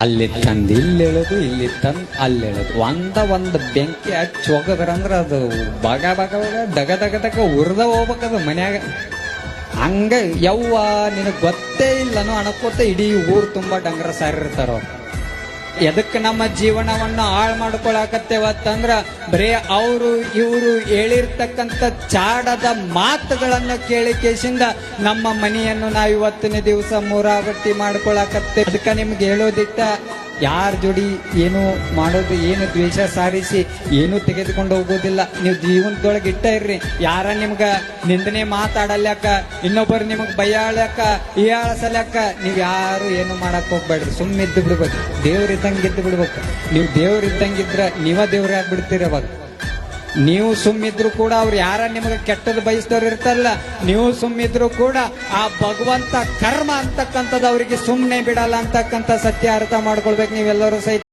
ಅಲ್ಲಿ ತಂದು ಇಲ್ಲಿ ಎಳೆದು ಇಲ್ಲಿ ತಂದು ಅಲ್ಲಿ ಎಳೆದು ಒಂದ ಒಂದು ಬೆಂಕಿ ಹಚ್ಚಿ ಹೋಗದ್ರಂದ್ರೆ ಅದು ಬಗ ಬಗ ಬಗ ದಗ ದಗ ದಗ ಉರ್ದ ಹೋಗ್ಬೇಕದು ಮನ್ಯಾಗ. ಹಂಗ ಯವ್ವ ನಿನಗೆ ಗೊತ್ತೇ ಇಲ್ಲನೋ ಅನ್ಕೋತ ಇಡೀ ಊರು ತುಂಬಾ ಡಂಗರ ಸಾರಿರ್ತಾರ ಎದಕ್ಕೆ ನಮ್ಮ ಜೀವನವನ್ನು ಹಾಳು ಮಾಡ್ಕೊಳಕತ್ತೇವತ್ತಂದ್ರ ಬರೇ ಅವರು ಇವರು ಹೇಳಿರ್ತಕ್ಕಂಥ ಚಾಡದ ಮಾತುಗಳನ್ನು ಕೇಳಿ ಕೇಸಿಂದ ನಮ್ಮ ಮನೆಯನ್ನು ನಾವು ಇವತ್ತಿನ ದಿವಸ ಮೂರಾವರ್ತಿ ಮಾಡ್ಕೊಳಕತ್ತೆ ಅದಕ್ಕೆ ನಿಮ್ಗೆ ಹೇಳೋದಿಟ್ಟ ಯಾರ ಜೋಡಿ ಏನು ಮಾಡೋದು, ಏನು ದ್ವೇಷ ಸಾರಿಸಿ ಏನು ತೆಗೆದುಕೊಂಡು ಹೋಗೋದಿಲ್ಲ. ನೀವು ಜೀವನದೊಳಗೆ ಇಟ್ಟ ಇರ್ರಿ. ಯಾರ ನಿಮ್ಗ ನಿಂದನೆ ಮಾತಾಡಲ್ಯಾಕ, ಇನ್ನೊಬ್ಬರು ನಿಮಗ್ ಬೈಯಾಳಕ ಈಯಾಳಸಲ್ಯಾಕ ನೀವು ಯಾರು ಏನು ಮಾಡಕ್ ಹೋಗ್ಬೇಡ್ರಿ. ಸುಮ್ಮನೆ ಇದ್ದು ಬಿಡ್ಬೇಕು. ದೇವ್ರ ಇದ್ದಂಗೆ ಇದ್ದು ಬಿಡ್ಬೇಕು. ನೀವು ದೇವ್ರ ಇದ್ದಂಗಿದ್ರ ನೀವ ದೇವ್ರ ಆಗ್ಬಿಡ್ತೀರಿ ಅವಾಗ. ನೀವು ಸುಮ್ಮಿದ್ರು ಕೂಡ ಅವ್ರು ಯಾರ ನಿಮಗೆ ಕೆಟ್ಟದ್ದು ಬಯಸಿದವ್ರು ಇರ್ತಾರಲ್ಲ, ನೀವು ಸುಮ್ಮಿದ್ರು ಕೂಡ ಆ ಭಗವಂತ ಕರ್ಮ ಅಂತಕ್ಕಂಥದ್ದು ಅವರಿಗೆ ಸುಮ್ಮನೆ ಬಿಡಲ್ಲ ಅಂತಕ್ಕಂಥ ಸತ್ಯ ಅರ್ಥ ಮಾಡ್ಕೊಳ್ಬೇಕು ನೀವೆಲ್ಲರೂ ಸಹಿತ.